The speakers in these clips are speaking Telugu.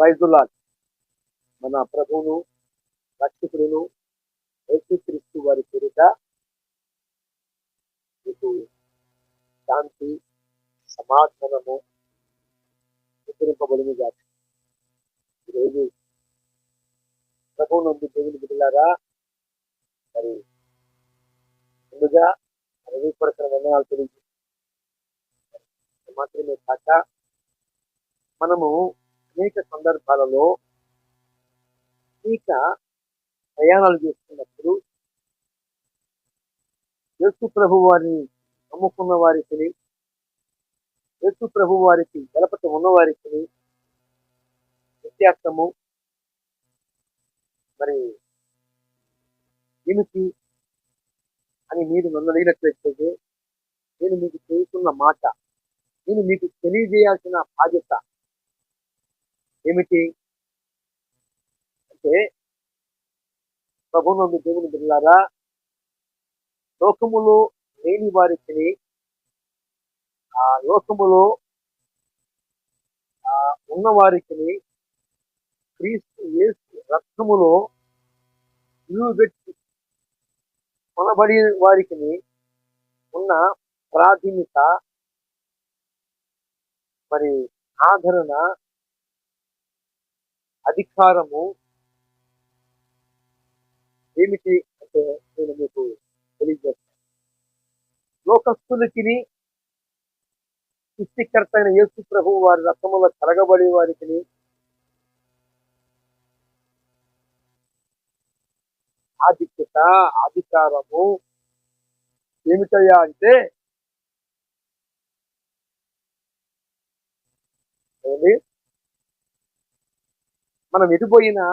ప్రైజులా మన ప్రభువును రక్షకుడును యేసుక్రీస్తు వారి పేరిట మీకు శాంతి సమాధానము విస్తరింపబడిన జాతి ఈరోజు ప్రభువు నుండి దేవుని బిడ్డలారా మరి ముందుగా రవిపరచిన వందనాలు తెలియజేసి మాత్రమే కాక మనము అనేక సందర్భాలలో అనేక ప్రయాణాలు చేస్తున్నప్పుడు యేసు ప్రభు వారిని నమ్ముకున్న వారికి యేసు ప్రభు వారికి గలపట ఉన్నవారికి వ్యత్యాసము మరి ఏమిటి అని మీరు నన్ను అడిగినట్లయితే నేను మీకు చేస్తున్న మాట నేను మీకు తెలియజేయాల్సిన బాధ్యత ఏమిటి? అంటే ప్రభునందు దేవుని బిడ్డలారా లోకములో లేని వారికి ఆ లోకములో ఉన్న వారికి క్రీస్తు యేసు రక్తములో నిలువబెట్టి కొనబడి వారికి ఉన్న ప్రాథమిక మరి ఆదరణ అధికారము ఏమిటి అంటే నేను మీకు తెలియజేస్తాను. లోకస్తులకి సృష్టికర్త అయిన యేసు ప్రభు వారి రక్తములో కలగబడి వారికి ఆధిక్యత అధికారము ఏమిటయ్యా అంటే ఏమండి? మనం ఎటుపోయినా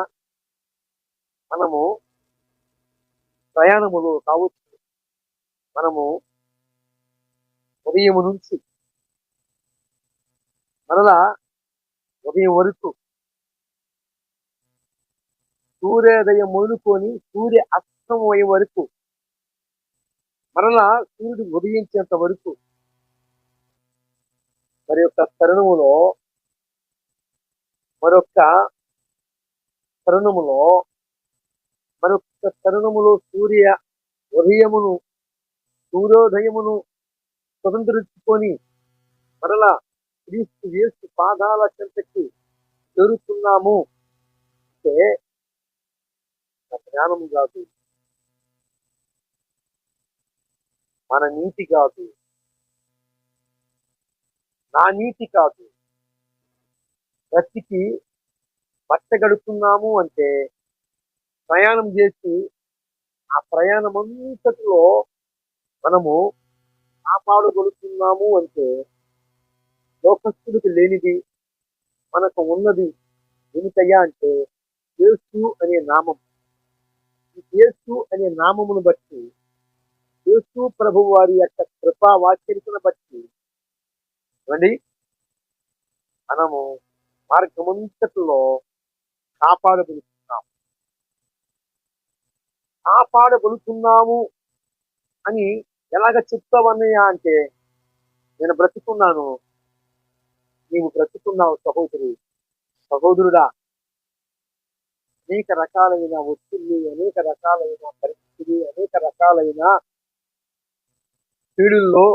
మనము ప్రయాణములు కావచ్చు. మనము ఉదయం నుంచి మరలా ఉదయం వరకు సూర్యోదయం మొదలుకొని సూర్య అస్తమయ్యే వరకు మరలా సూర్యుడు ఉదయించేంత వరకు మరి యొక్క తరుణములో మరొక తరుణములో మరొక తరుణములో సూర్య ఉదయమును సూర్యోదయమును స్వతంత్రించుకొని మరలా క్రీస్తు యేసు పాదాల చెంతకి చేరుతున్నాము. అంటే జ్ఞానము కాదు. మన నీతి కాదు. నా నీతి కాదు. బ్రతికి బట్ట గడుపుతున్నాము అంటే ప్రయాణం చేసి ఆ ప్రయాణం అంతటిలో మనము కాపాడగలుగుతున్నాము అంటే లోకస్తుడికి లేనిది మనకు ఉన్నది ఏమిటయ్యా అంటే యేసు అనే నామం. ఈ యేసు అనే నామమును బట్టి యేసు ప్రభు వారి యొక్క కృపా వాక్యతను బట్టి రండి మనము మార్గమంతటిలో కాపాడగలుగుతున్నాము కాపాడగలుగుతున్నాము అని ఎలాగ చెప్తావన్నయ్యా అంటే నేను బ్రతుకున్నాను. నీవు బ్రతుకున్నావు సహోదరి సహోదరుడా. అనేక రకాలైన ఒత్తిళ్ళు అనేక రకాలైన పరిస్థితులు అనేక రకాలైన పీడుల్లో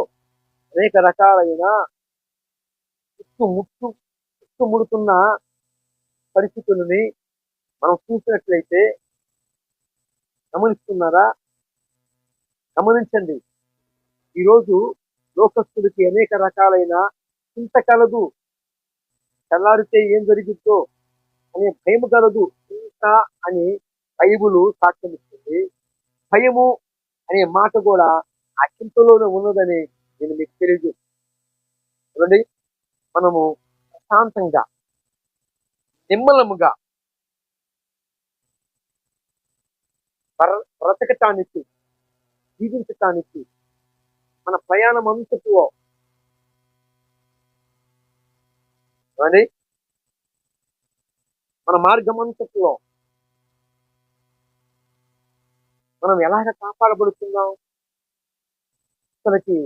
అనేక రకాలైన చుట్టుముట్టు చుట్టుముడుతున్న పరిస్థితులని మనం చూసినట్లయితే గమనిస్తున్నారా? గమనించండి. ఈరోజు లోకస్తుడికి అనేక రకాలైన చింత కలదు. చల్లారితే ఏం జరిగిద్దో అనే భయం కలదు చింత అని బైబులు సాక్ష్యం ఇస్తుంది భయము అనే మాట కూడా ఆ చింతలోనే ఉన్నదని నేను మీకు తెలియజేస్తాను చూడండి మనము ప్రశాంతంగా నిమ్మలముగా బ్రతకటానికి జీవించటానికి మన ప్రయాణం అంతటిలో ఏమండి? మన మార్గం అంతటిలో మనం ఎలాగ కాపాడబడుతున్నాం తనకి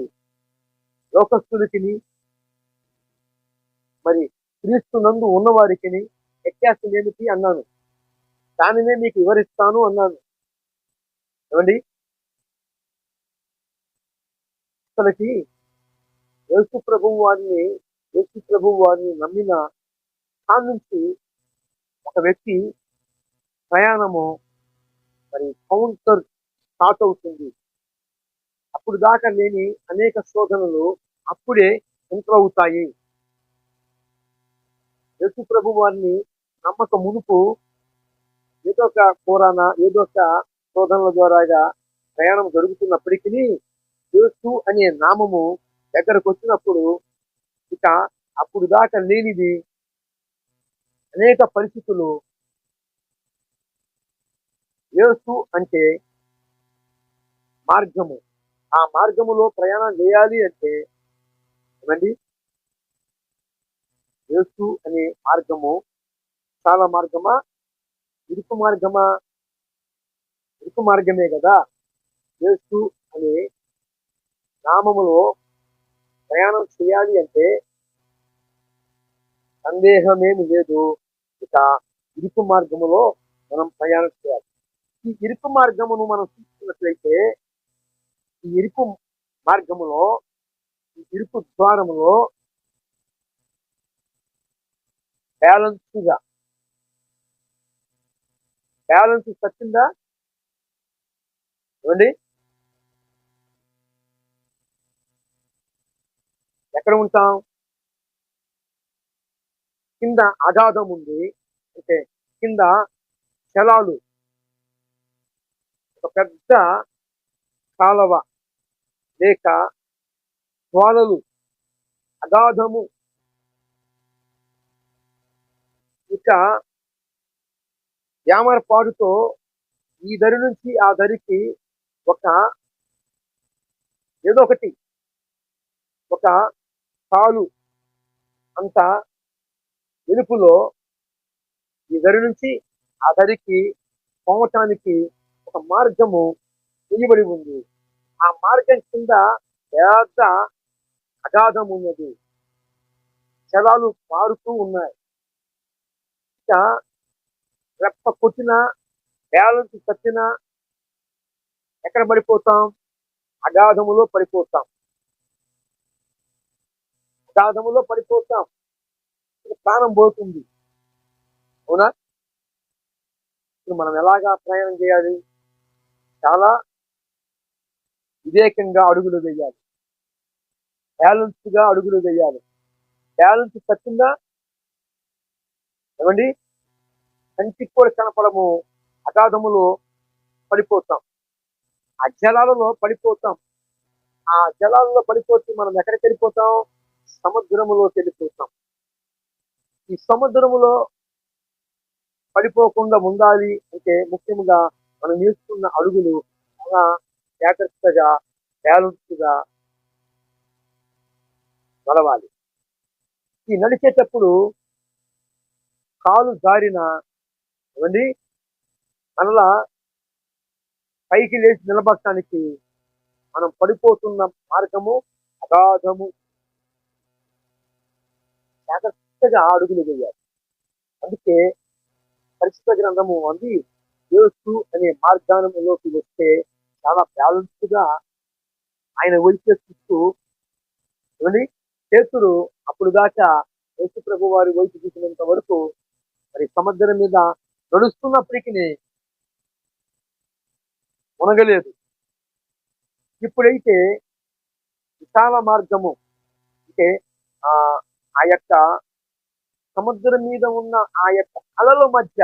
లోకస్తుడికి మరి క్రీస్తు నందు ఉన్నవారికి వ్యత్యాసం ఏమిటి అన్నాను. దానినే మీకు వివరిస్తాను అన్నాను. ఏమండి? అసలుకి యేసు ప్రభు వారిని యేసు ప్రభు వారిని నమ్మిన కాడ నుంచి ఒక వ్యక్తి ప్రయాణము మరి కౌంటర్ స్టార్ట్ అవుతుంది. అప్పుడు దాకా లేని అనేక శోధనలు అప్పుడే ఎంటర్ అవుతాయి. యేసు ప్రభు వారిని నమ్మక మునుపు ఏదో ఒక కోరాన ఏదో ఒక శోధనల ద్వారాగా ప్రయాణం జరుగుతున్నప్పటికీ యేసు అనే నామము దగ్గరకు వచ్చినప్పుడు ఇక అప్పుడు దాకా లేనిది అనేక పరిస్థితులు యేసు అంటే మార్గము. ఆ మార్గములో ప్రయాణం చేయాలి అంటే ఏమండి? యేసు అనే మార్గము చాలా మార్గమా? ఇరుకు మార్గమా? ఇరుకు మార్గమే కదా. యేసు అనే నామములో ప్రయాణం చేయాలి అంటే సందేహమేమి లేదు. ఇక ఇరుకు మార్గములో మనం ప్రయాణం చేయాలి. ఈ ఇరుకు మార్గమును మనం చూసుకున్నట్లయితే ఈ ఇరుకు మార్గములో ఈ ఇరుకు ద్వారములో బ్యాలెన్స్గా బ్యాలెన్స్ వచ్చిందా ఏమండి? ఎక్కడ ఉంటాం? కింద అగాధం ఉంది. అంటే కింద జలాలు ఒక పెద్ద కాలవ లేక జ్వాలలు అగాధము. ఇక యామరపాడుతో ఈ దరి నుంచి ఆ దరికి ఒక ఏదో ఒకటి ఒక కాలు అంత వెలుపులో ఈ దరి నుంచి ఆ దరికి పోవటానికి ఒక మార్గము వేయబడి ఉంది. ఆ మార్గం కింద పెద్ద అగాధం ఉన్నది. జలాలు పారుతూ ఉన్నాయి. ఇక రెప్ప కొట్టినా బ్యాలెన్స్ తప్పినా ఎక్కడ పడిపోతాం? అగాధములో పడిపోతాం. అగాధములో పడిపోతాం. ప్రాణం పోతుంది. అవునా? ఇప్పుడు మనం ఎలాగా ప్రయాణం చేయాలి? చాలా వివేకంగా అడుగులు వేయాలి. బ్యాలెన్స్గా అడుగులు వేయాలి. బ్యాలెన్స్ తప్పిందా ఏమండి? కంటికి కూడా కనపడము. అగాధములో పడిపోతాం. ఆ జలాలలో పడిపోతాం. ఆ జలాలలో పడిపోతే మనం ఎక్కడికి వెళ్ళిపోతాం? సముద్రములోకి వెళ్ళిపోతాం. ఈ సముద్రములో పడిపోకుండా ఉండాలి అంటే ముఖ్యంగా మనం నేర్చుకున్న అడుగులు చాలా జాగ్రత్తగా బ్యాలెన్స్గా నడవాలి. ఈ నడిచేటప్పుడు కాలు జారిన ఏమండి? మనలా పైకి లేచి నిలబడటానికి మనం పడిపోతున్న మార్గము అగాధము. జాగ్రత్తగా అడుగులు వేయాలి. అందుకే పరిశుద్ధ గ్రంథము అంది యేసు అనే మార్గానంలోకి వస్తే చాలా బ్యాలెన్స్డ్గా ఆయన వైపు చూస్తూ ఏమండి? చేతుడు అప్పుడు దాకా యేసు ప్రభు వారి వైపు చూసినంత వరకు మరి సముద్రం మీద నడుస్తున్నప్పటికీ మునగలేదు. ఇప్పుడైతే విశాల మార్గము అంటే ఆ ఆ యొక్క సముద్రం మీద ఉన్న ఆ యొక్క అలల మధ్య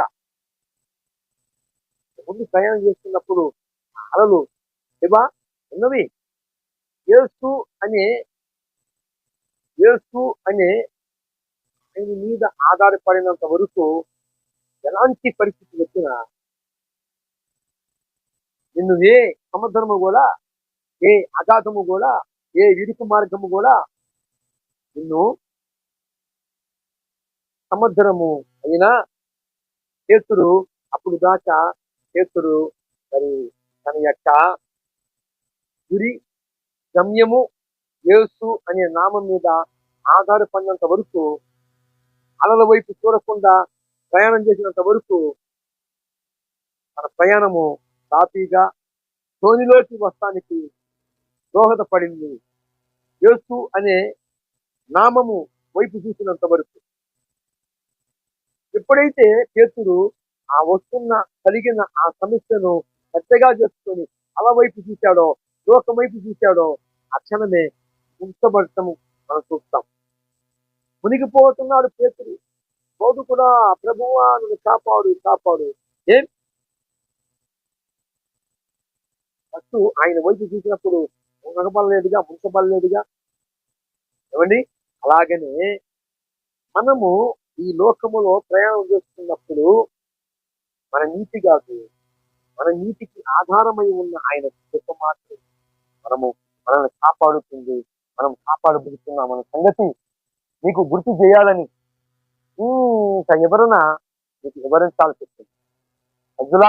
ముందు ప్రయాణం చేస్తున్నప్పుడు ఆ అలలు ఇవా ఉన్నవి? యేసు అనే యేసు అనే ఆయన మీద ఆధారపడినంత వరకు ఎలాంటి పరిస్థితి వచ్చినా నిన్ను ఏ సముద్రము కూడా ఏ అగాధము కూడా ఏ విరుపు మార్గము కూడా నిన్ను సముద్రము అయినా పేతురు అప్పుడు దాకా పేతురు మరి తన యొక్క గురి గమ్యము యేసు అనే నామం మీద ఆధారపడినంత వరకు అలల వైపు చూడకుండా ప్రయాణం చేసినంత వరకు మన ప్రయాణము సాఫీగా తోనిలోకి వస్తానికి దోహదపడింది. యేసు అనే నామము వైపు చూసినంత వరకు. ఎప్పుడైతే పేతురు ఆ వస్తున్న కలిగిన ఆ సమస్యను పెద్దగా చేసుకొని అల వైపు చూశాడో లోకం వైపు చూశాడో ఆ క్షణమే ఉంచబడటము మనం చూస్తాం. మునిగిపోతున్నాడు పేతుడు పోదు కూడా ప్రభువా నన్ను కాపాడు కాపాడు. ఏం? ఫస్ట్ ఆయన వైపు చూసినప్పుడు మునగబడలేదుగా ముంచబడలేదుగా. ఏమండి? అలాగనే మనము ఈ లోకములో ప్రయాణం చేస్తున్నప్పుడు మన నీతి కాదు. మన నీతికి ఆధారమై ఉన్న ఆయన కృప మాత్రం మనము మనల్ని కాపాడుతుంది. మనం కాపాడబడుతున్నాం మన సంగతి మీకు గుర్తు చేయాలని ఇంకా ఎవరున మీకు వివరించాల్సి వస్తుంది. అబ్దులా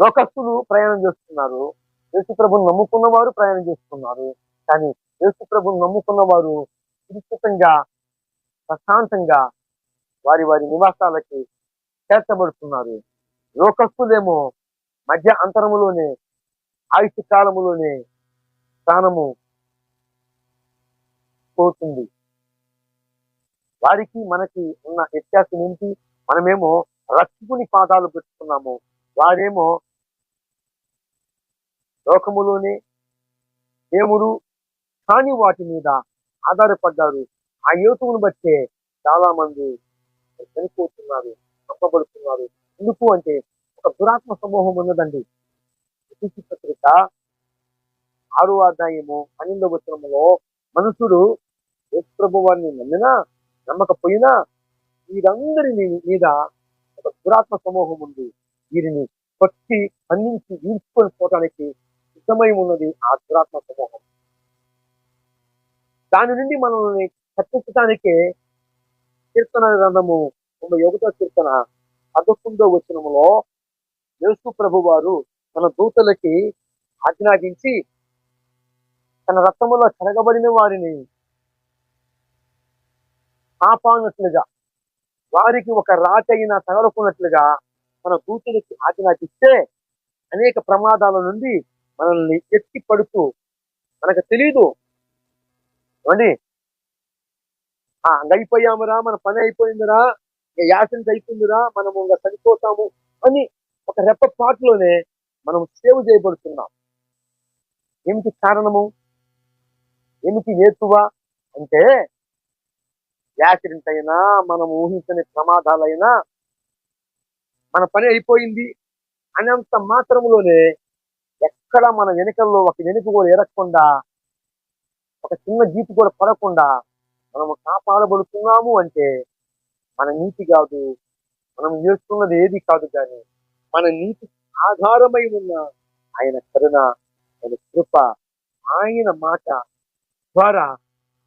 లోకస్తులు ప్రయాణం చేస్తున్నారు. యేసు ప్రభుని నమ్ముకున్న వారు ప్రయాణం చేస్తున్నారు. కానీ యేసు ప్రభుని నమ్ముకున్న వారు సురక్షితంగా ప్రశాంతంగా వారి వారి నివాసాలకి చేర్చబడుతున్నారు. లోకస్తులేమో మధ్య అంతరములోనే ఆయుష్ కాలములోనే ప్రాణము పోతుంది వారికి మనకి ఉన్న వ్యత్యాసం ఏంటి మనమేమో రక్షకుని పాదాలు పెట్టుకున్నాము. వారేమో లోకములోనే దేవుడు కాని వాటి మీద ఆధారపడ్డారు. ఆ యువతను బట్టే చాలా మంది చనిపోతున్నారు నమ్మబడుతున్నారు ఎందుకు అంటే ఒక దురాత్మ సమూహం ఉన్నదండి. పత్రిక ఆరో అధ్యాయము పన్నెండవ వచనములో మనుషుడు ఏ ప్రభు వారిని నమ్మినా నమ్మకపోయినా వీరందరి మీద ఒక దురాత్మ సమూహం ఉంది. వీరిని పట్టి అందించి ఈడ్చుకొని పోవడానికి సిద్ధమై ఉన్నది ఆ దురాత్మ సమూహం. దాని నుండి మనల్ని తప్పించడానికే కీర్తన గ్రంథము తొంభై ఒకటో కీర్తన పదకొండో వచనములో యేసు ప్రభు వారు తన దూతలకి ఆజ్ఞాపించి తన రక్తములో చెరగబడిన వారిని కాపాడినట్లుగా వారికి ఒక రాచైన తగలకున్నట్లుగా మన దూతులకి ఆజ్ఞాపిస్తే అనేక ప్రమాదాల నుండి మనల్ని ఎత్తి పడుతూ మనకు తెలీదు. ఏమండి? ఆ అయిపోయామురా మన పని అయిపోయిందిరా ఇక అయిపోయిందిరా మనము ఇంకా చనిపోతాము అని ఒక రెప్పపాటులోనే మనం సేవ్ చేయబడుతున్నాం. ఏమిటి కారణము? ఏమిటి నేర్చువా అంటే యాక్సిడెంట్ అయినా మనం ఊహించని ప్రమాదాలైనా మన పని అయిపోయింది అనేంత మాత్రములోనే ఎక్కడ మన వెనుకల్లో ఒక వెనుక కూడా ఎరగకుండా ఒక చిన్న జీపు కూడా పడకుండా మనము కాపాడబడుతున్నాము అంటే మన నీతి కాదు మనం చేస్తున్నది ఏది కాదు కానీ మన నీతి ఆధారమై ఉన్న ఆయన కరుణ ఆయన కృప ఆయన మాట ద్వారా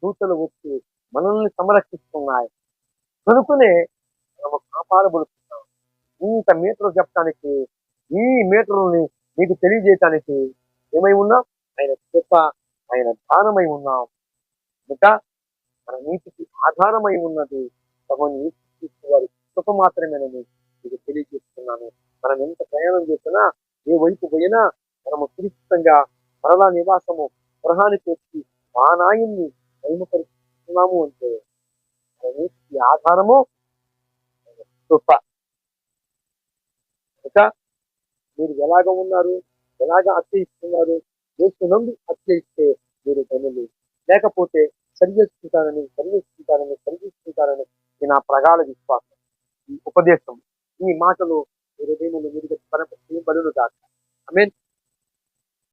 దూతలు వచ్చి మనల్ని సంరక్షిస్తున్నాయి. కనుకనే మనము కాపాడబడుతున్నాం. ఇంత మీటర్ చెప్పడానికి ఈ మీటర్ని మీకు తెలియజేయటానికి ఏమై ఉన్నాం? ఆయన కృప ఆయన దానమై ఉన్నాం. ఇంకా మన నీతికి ఆధారమై ఉన్నది భగవాన్ వారి కృప మాత్రమేనని మీకు తెలియజేస్తున్నాను. మనం ఎంత ప్రయాణం చేసినా ఏ వైపు పోయినా మనము సురక్షితంగా మరలా నివాసము గృహానికి వచ్చి మా నాయన్ని చేస్తున్నాము అంటే అన్నిటికీ ఆధారము కృప. ఇక మీరు ఎలాగ ఉన్నారు? ఎలాగ అత్యయిస్తున్నారు యేసు నందు అత్యయిస్తే మీరు ధనులు లేకపోతే సరి చేసుకుంటానని సరి చేసుకుంటానని సరి చేసుకుంటానని నా ప్రగాఢ విశ్వాసం ఈ ఉపదేశం ఈ మాటలు మీరు దేవుని మీరు బలులు దాకా ఐ మీన్